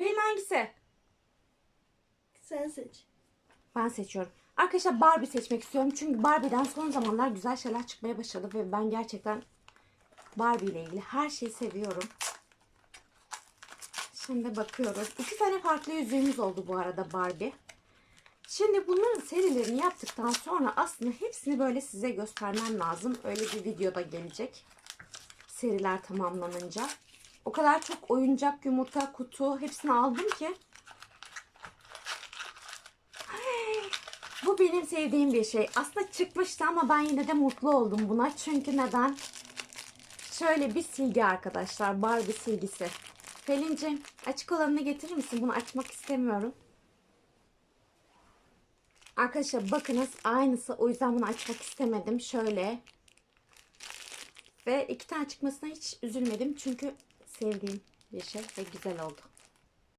Pelin hangisi? Sen seç. Ben seçiyorum. Arkadaşlar Barbie seçmek istiyorum. Çünkü Barbie'den son zamanlar güzel şeyler çıkmaya başladı. Ve ben gerçekten Barbie ile ilgili her şeyi seviyorum. Şimdi bakıyoruz. İki tane farklı yüzüğümüz oldu bu arada Barbie. Şimdi bunların serilerini yaptıktan sonra aslında hepsini böyle size göstermem lazım. Öyle bir videoda gelecek. Seriler tamamlanınca. O kadar çok oyuncak, yumurta, kutu hepsini aldım ki. Bu benim sevdiğim bir şey. Aslında çıkmıştı ama ben yine de mutlu oldum buna. Çünkü neden? Şöyle bir silgi arkadaşlar. Barbie silgisi. Pelin'cim açık olanını getirir misin? Bunu açmak istemiyorum. Arkadaşlar bakınız aynısı. O yüzden bunu açmak istemedim. Şöyle. Ve iki tane çıkmasına hiç üzülmedim. Çünkü sevdiğim bir şey ve güzel oldu.